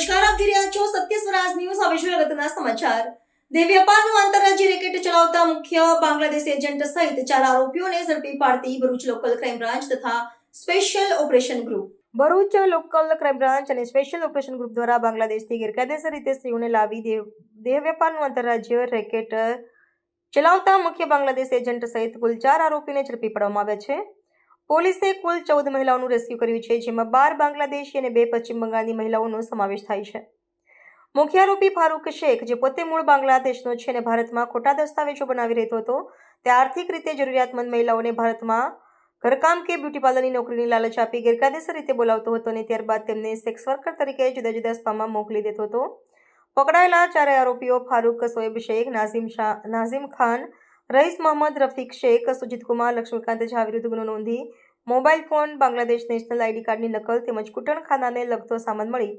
નમસ્કાર, આપ જોઈ રહ્યા છો સત્ય સ્વરાજ ન્યૂઝ. હવે જોઈએ અગત્યના સમાચાર. દેહ વેપારનું આંતરરાજ્ય રેકેટ ચલાવતા મુખ્ય બાંગ્લાદેશ એજન્ટ સહિત ચાર આરોપીઓને ઝડપી પાડતી ભરૂચ લોકલ ક્રાઇમ બ્રાન્ચ તથા special operation group. Bharuch local crime branch અને સ્પેશિયલ ઓપરેશન ગ્રુપ દ્વારા બાંગ્લાદેશથી ગેરકાયદેસર રીતે સ્ત્રીઓને લાવી દેવ દેહ વેપારનું આંતરરાજ્ય રેકેટ ચલાવતા મુખ્ય બાંગ્લાદેશ એજન્ટ સહિત કુલ ચાર આરોપીને ઝડપી પાડવામાં આવ્યા છે. પોલીસે કુલ ચૌદ મહિલાઓનું રેસ્ક્યુ કર્યું છે, જેમાં બાર બાંગ્લાદેશી અને બે પશ્ચિમ બંગાળની મહિલાઓનો સમાવેશ થાય છે. મુખ્ય આરોપી ફારૂક શેખ, જે પોતે મૂળ બાંગ્લાદેશનો છે અને ભારતમાં ખોટા દસ્તાવેજો બનાવી રહેતો હતો, તે આર્થિક રીતે જરૂરિયાતમંદ મહિલાઓને ભારતમાં ઘરકામ કે બ્યુટી પાર્લરની નોકરીની લાલચ આપી ગેરકાયદેસર રીતે બોલાવતો હતો અને ત્યારબાદ તેમને સેક્સ વર્કર તરીકે જુદા જુદા સ્પામાં મોકલી દેતો હતો. પકડાયેલા ચારેય આરોપીઓ ફારૂક સોએબ શેખ, નાઝીમ શાહ, નાઝીમ ખાન રઈસ મોહમ્મદ રફીક શેખ, સુજીત કુમાર, લક્ષ્મીકાંત ઝા વિરુદ્ધ ગુનો નોંધી mobile phone, Bangladesh national ID કાર્ડની નકલ તેમજ કૂટણખાનાને લગતો સામાન મળી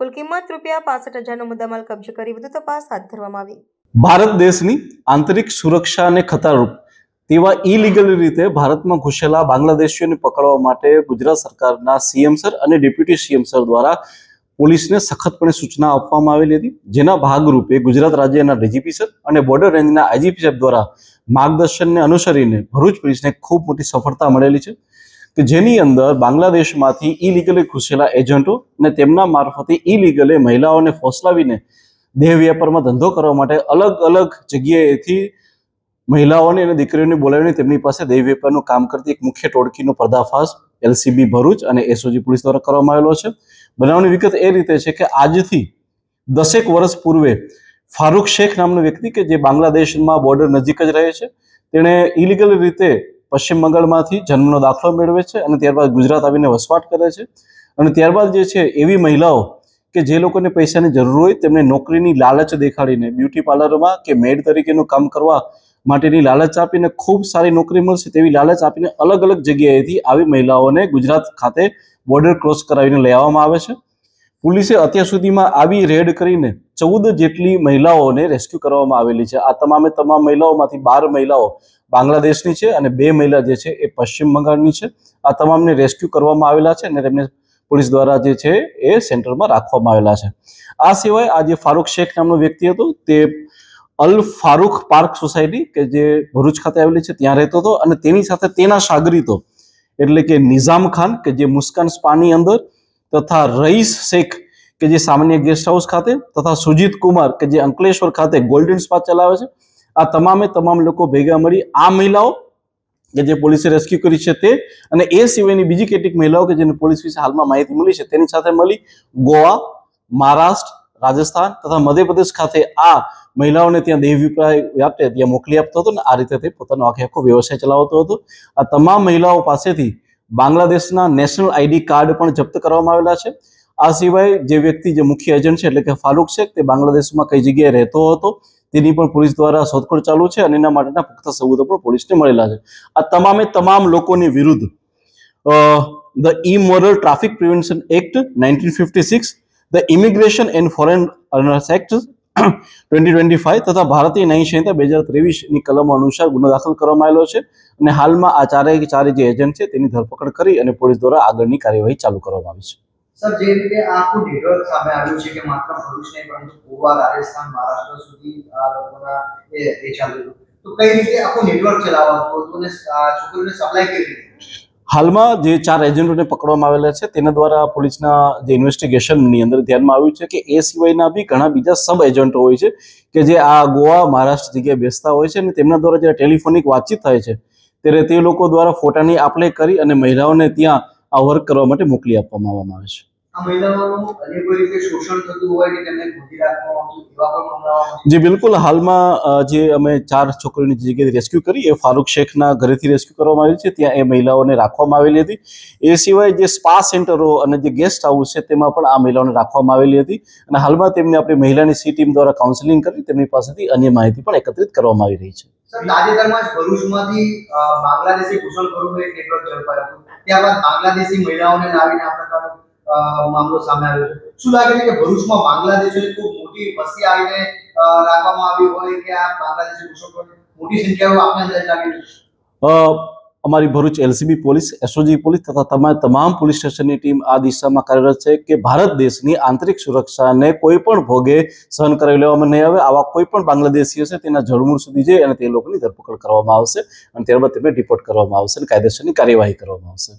કુલ કિંમત રૂપિયા પાસઠ હજારનો મુદ્દામાલ કબજે કરી વધુ તપાસ હાથ ધરવામાં આવી. ભારત દેશની આંતરિક સુરક્ષાને ખતરારૂપ તેવા ઇલીગલ રીતે ભારતમાં ઘૂસેલા બાંગ્લાદેશીઓને પકડવા માટે ગુજરાત સરકારના સીએમ સર અને ડેપ્યુટી સીએમ સર દ્વારા પોલીસને સખતપણે સૂચના આપવામાં આવેલી હતી, જેના ભાગરૂપે ગુજરાત રાજ્યના ડીજીપી સર અને બોર્ડર રેન્જના આઈજીપી સાહેબ દ્વારા માર્ગદર્શનને અનુસરીને ભરૂચ પોલીસને ખૂબ મોટી સફળતા મળેલી છે, કે જેની અંદર બાંગ્લાદેશમાંથી ઇલીગલે ઘૂસેલા એજન્ટો અને તેમના મારફતે ઇલીગલે મહિલાઓને ફોસલાવીને દેહ વ્યાપારમાં ધંધો કરવા માટે અલગ અલગ જગ્યાએથી મહિલાઓને અને દીકરીઓને બોલાવીને તેમની પાસે દેહ વેપારનું કામ કરતી એક મુખ્ય ટોળકીનો પર્દાફાશ એલસીબી ભરૂચ અને એસઓજી પોલીસ દ્વારા કરવામાં આવેલો છે. બનાવની વિગત એ રીતે છે કે આજથી દસેક વર્ષ પૂર્વે ફારૂક શેખ નામનો વ્યક્તિ કે જે બાંગ્લાદેશમાં બોર્ડર નજીક જ રહે છે. તેણે ઇલીગલ રીતે પશ્ચિમ બંગાળમાંથી જન્મનો દાખલો મેળવે છે અને ત્યારબાદ ગુજરાત આવીને વસવાટ કરે છે. અને ત્યારબાદ જે છે એવી મહિલાઓ કે જે લોકોને પૈસાની જરૂર હોય તેમને નોકરીની લાલચ દેખાડીને બ્યુટી પાર્લરમાં કે મેડ તરીકેનું કામ કરવા માટેની લાલચ આપીને ખૂબ સારી નોકરી મળશે તેવી લાલચ આપીને અલગ અલગ જગ્યાએથી આવી મહિલાઓને ગુજરાત ખાતે બોર્ડર ક્રોસ કરાવીને લઈ આવવામાં આવે છે. પોલીસે અત્યાર સુધીમાં આવી રેડ કરીને ચૌદ જેટલી મહિલાઓને રેસ્ક્યુ કરવામાં આવેલી છે. આ તમામે તમામ મહિલાઓમાંથી બાર મહિલાઓ બાંગ્લાદેશની છે અને બે મહિલા જે છે એ પશ્ચિમ બંગાળની છે. આ તમામને રેસ્ક્યુ કરવામાં આવેલા છે અને તેમને પોલીસ દ્વારા જે છે એ સેન્ટરમાં રાખવામાં આવેલા છે. આ સિવાય આ જે ફારૂક શેખ નામનો વ્યક્તિ હતો તે અલ ફારૂખ પાર્ક સોસાયટી, કે જે ભરૂચ ખાતે આવેલી છે, ત્યાં રહેતો હતો અને તેની સાથે તેના સાગરીતો એટલે કે નિઝામ ખાન, કે જે મુસ્કાન સ્પાની અંદર, તથા રઈસ શેખ, કે જે સામાન્ય ગેસ્ટ હાઉસ ખાતે, તથા સુજીત કુમાર, કે જે અંકલેશ્વર ખાતે ગોલ્ડન સ્પા ચલાવે છે, આ તમામે તમામ લોકો ભેગા મળી આ મહિલાઓ, કે જે પોલીસે રેસ્ક્યુ કરી છે તે, અને એ સિવાયની બીજી કેટલીક મહિલાઓ કે જેને પોલીસ વિશે હાલમાં માહિતી મળી છે, તેની સાથે મળી ગોવા, મહારાષ્ટ્ર રાજસ્થાન તથા મધ્યપ્રદેશ ખાતે આ મહિલાઓને ત્યાં દેહ વિપ્રાય વ્યાપે ત્યાં મોકલી આપતો હતો ને આ રીતે તે પોતાનો આખે આખો વ્યવસાય ચલાવતો હતો. આ તમામ મહિલાઓ પાસેથી બાંગ્લાદેશના નેશનલ આઈડી કાર્ડ પણ જપ્ત કરવામાં આવેલા છે. આ સિવાય જે વ્યક્તિ જે મુખ્ય એજન્ટ છે એટલે કે ફારૂક શેખ તે બાંગ્લાદેશમાં કઈ જગ્યાએ રહેતો હતો તેની પણ પોલીસ દ્વારા શોધખોળ ચાલુ છે અને એના માટેના પુખ્ત સબૂતો પણ પોલીસને મળેલા છે. આ તમામે તમામ લોકોની વિરુદ્ધ the immoral traffic prevention act nineteen fifty six the immigration and foreigners act twenty twenty five તથા ભારતીય ન્યાય સંહિતા બે હજાર ત્રેવીસની કલમો અનુસાર ગુનો દાખલ કરવામાં આવેલો છે અને હાલમાં આ ચારેય ચારે જે એજન્ટ છે તેની ધરપકડ કરી અને પોલીસ દ્વારા આગળની કાર્યવાહી ચાલુ કરવામાં આવી છે. સર, જે રીતે આખું નેટવર્ક સામે આવ્યું છે કે માત્ર ભરૂચ નહીં, પરંતુ ગોવા, રાજસ્થાન, મહારાષ્ટ્ર સુધી આ લોકોના એ ચાલ્યું તો કઈ રીતે આખું નેટવર્ક ચલાવવાનું છોકરીઓને સપ્લાય કેવી રીતે? હાલમાં જે ચાર એજન્ટોને પકડવામાં આવેલા છે, તેના દ્વારા પોલીસના જે ઇન્વેસ્ટિગેશનની અંદર ધ્યાનમાં આવ્યું છે કે એ સિવાયના બી ઘણા બીજા સબ એજન્ટો હોય છે કે જે આ ગોવા, મહારાષ્ટ્ર જગ્યાએ બેસતા હોય છે અને તેમના દ્વારા જ્યારે ટેલિફોનિક વાતચીત થાય છે, ત્યારે તે લોકો દ્વારા ફોટાની આપલે કરી અને મહિલાઓને ત્યાં આ વર્ક કરવા માટે મોકલી આપવામાં આવવામાં આવે છે. જે બિલકુલ. હાલમાં જે અમે ચાર છોકરીઓની જગ્યાએ રેસ્ક્યુ કરી એ ફારૂક શેખના ઘરેથી રેસ્ક્યુ કરવામાં આવી છે. ત્યાં એ મહિલાઓને રાખવામાં આવેલી હતી. એ સિવાય જે સ્પા સેન્ટરો અને જે ગેસ્ટ હાઉસ છે તેમાં પણ આ મહિલાઓને રાખવામાં આવેલી હતી. અને હાલમાં તેમને આપણી મહિલાની સી ટીમ દ્વારા કાઉન્સેલિંગ કરી તેમની પાસેથી અન્ય માહિતી પણ એકત્રિત કરવામાં આવી રહી છે. તાજેતરમાં જ ભરૂચમાંથી બાંગ્લાદેશી ઘૂસણખોરોનું એક નેટવર્ક ઝડપાયું હતું. ત્યારબાદ બાંગ્લાદેશી મહિલાઓને લાવીને આ પ્રકારનો મામલો સામે આવ્યો છે. શું લાગે છે કે ભરૂચમાં બાંગ્લાદેશોની ખૂબ મોટી વસ્તી આવીને રાખવામાં આવી હોય કે આ બાંગ્લાદેશી ઘૂસણખોર મોટી સંખ્યામાં આપને અંદાજ લાગે અમારી Bharuch LCB police, SOG police તથા તમામ તમામ પોલીસ સ્ટેશનની ટીમ આ દિશામાં કાર્યરત છે કે ભારત દેશની આંતરિક સુરક્ષાને કોઈ પણ ભોગે સહન કરાવી લેવામાં નહીં આવે. આવા કોઈ પણ બાંગ્લાદેશી હશે તેના જળમૂળ સુધી જઈ અને તે લોકોની ધરપકડ કરવામાં આવશે અને ત્યારબાદ તેમને ડિપોર્ટ કરવામાં આવશે અને કાયદેસરની કાર્યવાહી કરવામાં આવશે.